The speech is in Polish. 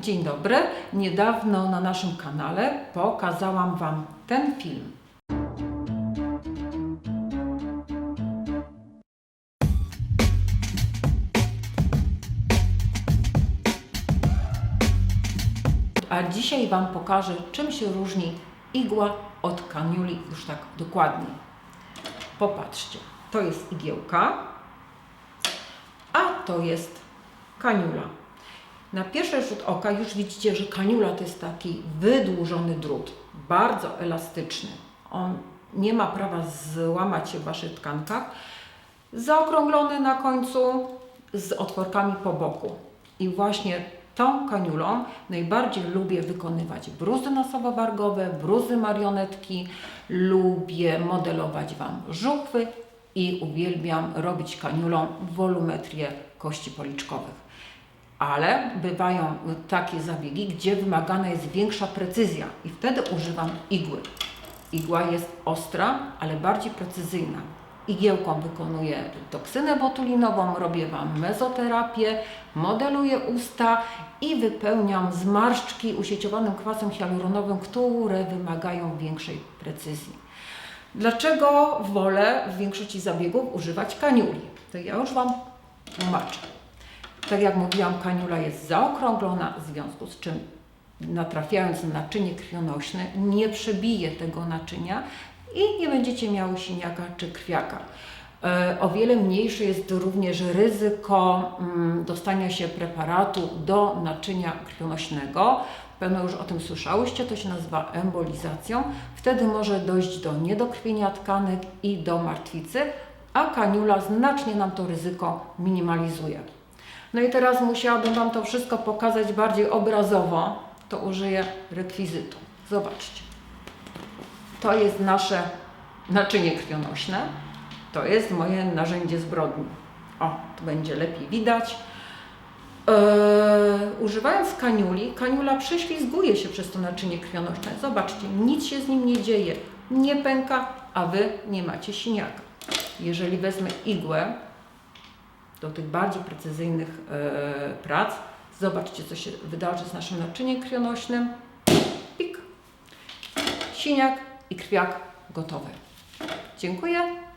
Dzień dobry. Niedawno na naszym kanale pokazałam Wam ten film. A dzisiaj Wam pokażę, czym się różni igła od kaniuli już tak dokładnie. Popatrzcie, to jest igiełka, a to jest kaniula. Na pierwszy rzut oka już widzicie, że kaniula to jest taki wydłużony drut, bardzo elastyczny. On nie ma prawa złamać się w Waszych tkankach. Zaokrąglony na końcu z otworkami po boku. I właśnie tą kaniulą najbardziej lubię wykonywać bruzy nosowo-wargowe, bruzy marionetki, lubię modelować Wam żuchwy i uwielbiam robić kaniulą wolumetrię kości policzkowych ale bywają takie zabiegi, gdzie wymagana jest większa precyzja i wtedy używam igły. Igła jest ostra, ale bardziej precyzyjna. Igiełką wykonuję toksynę botulinową, robię Wam mezoterapię, modeluję usta i wypełniam zmarszczki usieciowanym kwasem hialuronowym, które wymagają większej precyzji. Dlaczego wolę w większości zabiegów używać kaniuli? To ja już Wam tłumaczę. Tak jak mówiłam, kaniula jest zaokrąglona, w związku z czym natrafiając na naczynie krwionośne nie przebije tego naczynia i nie będziecie miały siniaka czy krwiaka. E, O wiele mniejsze jest również ryzyko mm, dostania się preparatu do naczynia krwionośnego. Pewno już o tym słyszałyście, to się nazywa embolizacją. Wtedy może dojść do niedokrwienia tkanek i do martwicy, a kaniula znacznie nam to ryzyko minimalizuje. No i teraz musiałabym Wam to wszystko pokazać bardziej obrazowo, to użyję rekwizytu. Zobaczcie. To jest nasze naczynie krwionośne. To jest moje narzędzie zbrodni. O, tu będzie lepiej widać. Eee, używając kaniuli, kaniula prześlizguje się przez to naczynie krwionośne. Zobaczcie, nic się z nim nie dzieje. Nie pęka, a Wy nie macie siniaka. Jeżeli wezmę igłę, do tych bardziej precyzyjnych e, prac. Zobaczcie, co się wydarzy z naszym naczyniem krwionośnym. Pik. Siniak i krwiak gotowy. Dziękuję.